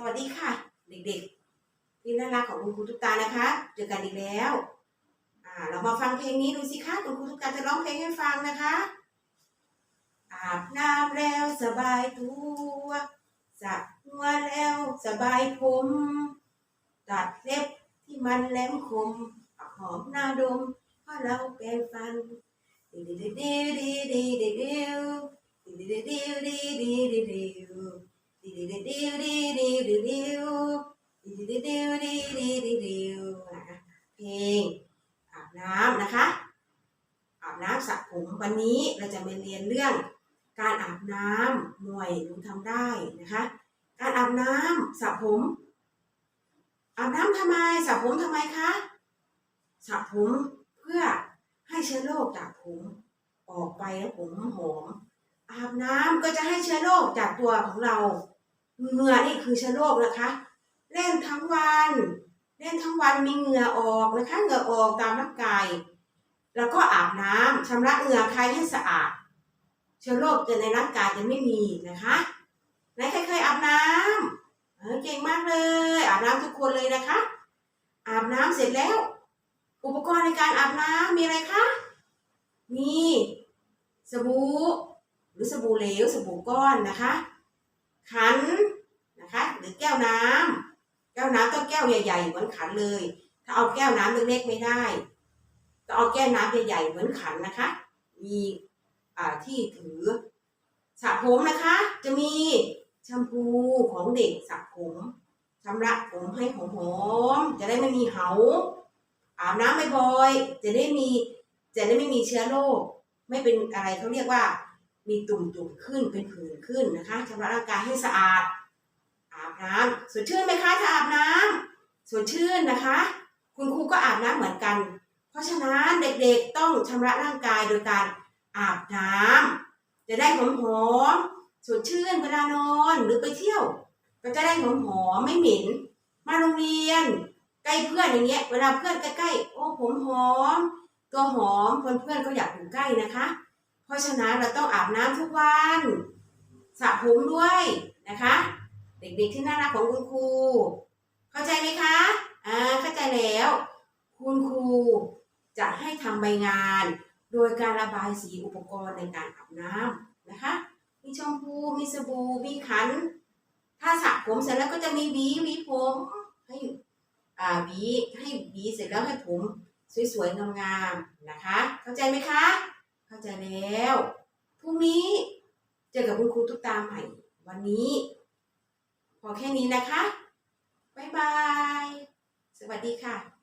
สวัสดีค่ะ เด็กๆที่น่ารักของคุณครูทุกตานะคะ เจอกันอีกแล้วอ่าเรามาฟังเพลงนี้ดูสิคะคุณครูทุกตาจะร้องเพลงให้ฟังนะคะอาบน้ำแล้วสบายตัวสระหัวแล้วสบายผมตัดเล็บที่มันแหลมคมหอมหน้าดมเพราะเราแปรงฟันดิดิดิดิดิดิดิดิดิดิดิดิดิดิดิดิดิดิดิ ดิวดิดิดิวดิดิดิดิวนะเพลงอาบน้ำนะคะ อาบน้ำสระผมวันนี้เราจะมาเรียนเรื่อง การอาบน้ำหน่วยรู้ทำได้นะคะ การอาบน้ำสระผมอาบน้ำทำไมสระผมทำไมคะสระผมเพื่อให้เชื้อโรคจากผมออกไปแล้วผมหอมอาบน้ำก็จะให้เชื้อโรคจากตัวของเรา เหงื่อนี่คือเชื้อโรคนะคะ เล่นทั้งวัน เล่นทั้งวันมีเหงื่อออกนะคะเหงื่อออกตามร่างกายแล้วก็อาบน้ำชำระเหงื่อใครให้สะอาด เชื้อโรคจะในร่างกายจะไม่มีนะคะไหนใครเคยอาบน้ำเออเก่งมากเลย อาบน้ำทุกคนเลยนะคะ อาบน้ำเสร็จแล้ว อุปกรณ์ในการอาบน้ำมีอะไรคะมีสบู่หรือสบู่เหลวสบู่ก้อนนะคะ ขันนะคะหรือแก้วน้ำแก้วน้ำต้องแก้วใหญ่ๆเหมือนขันเลย ถ้าเอาแก้วน้ำเล็กๆไม่ได้ต้องเอาแก้วน้ำใหญ่ๆเหมือนขันนะคะ มีอ่าที่ถือสระผมนะคะ จะมีแชมพูของเด็กสระผมชำระผมให้หอมๆจะได้ไม่มีเหาอาบน้ำบ่อยๆจะได้มีจะได้ไม่มีเชื้อโรคไม่เป็นอะไรเขาเรียกว่า มีตุ่มๆขึ้นเป็นผื่นขึ้นนะคะชำระร่างกายให้สะอาด อาบน้ำสดชื่นไหมคะถ้าอาบน้ำสดชื่นนะคะ คุณครูก็อาบน้ำเหมือนกัน เพราะฉะนั้นเด็กๆต้องชำระร่างกายโดยการอาบน้ำจะได้หอมๆสดชื่นเวลานอนหรือไปเที่ยว ก็จะได้หอมๆไม่เหม็นมาโรงเรียนใกล้เพื่อนอย่างเงี้ยเวลาเพื่อนใกล้ๆโอ้ผมหอม ตัวหอมเพื่อนๆก็อยากอยู่ใกล้นะคะ เพราะฉะนั้นเราต้องอาบน้ำทุกวันสระผมด้วยนะคะ เด็กๆที่น่ารักของคุณครู เข้าใจไหมคะอ่าเข้าใจแล้ว คุณครูจะให้ทำใบงาน โดยการระบายสีอุปกรณ์ในการอาบน้ำนะคะ มีแชมพูมีสบู่มีขัน ถ้าสระผมเสร็จแล้วก็จะมีหวีหวีผมให้อ่าหวีให้หวีเสร็จแล้วให้ผมสวยๆงามๆนะคะ เข้าใจไหมคะาใจแล้วพรุ่งนี้เจอกับคุณครูตุ๊กตาใหม่ วันนี้ พอแค่นี้นะคะ บ๊ายบาย สวัสดีค่ะ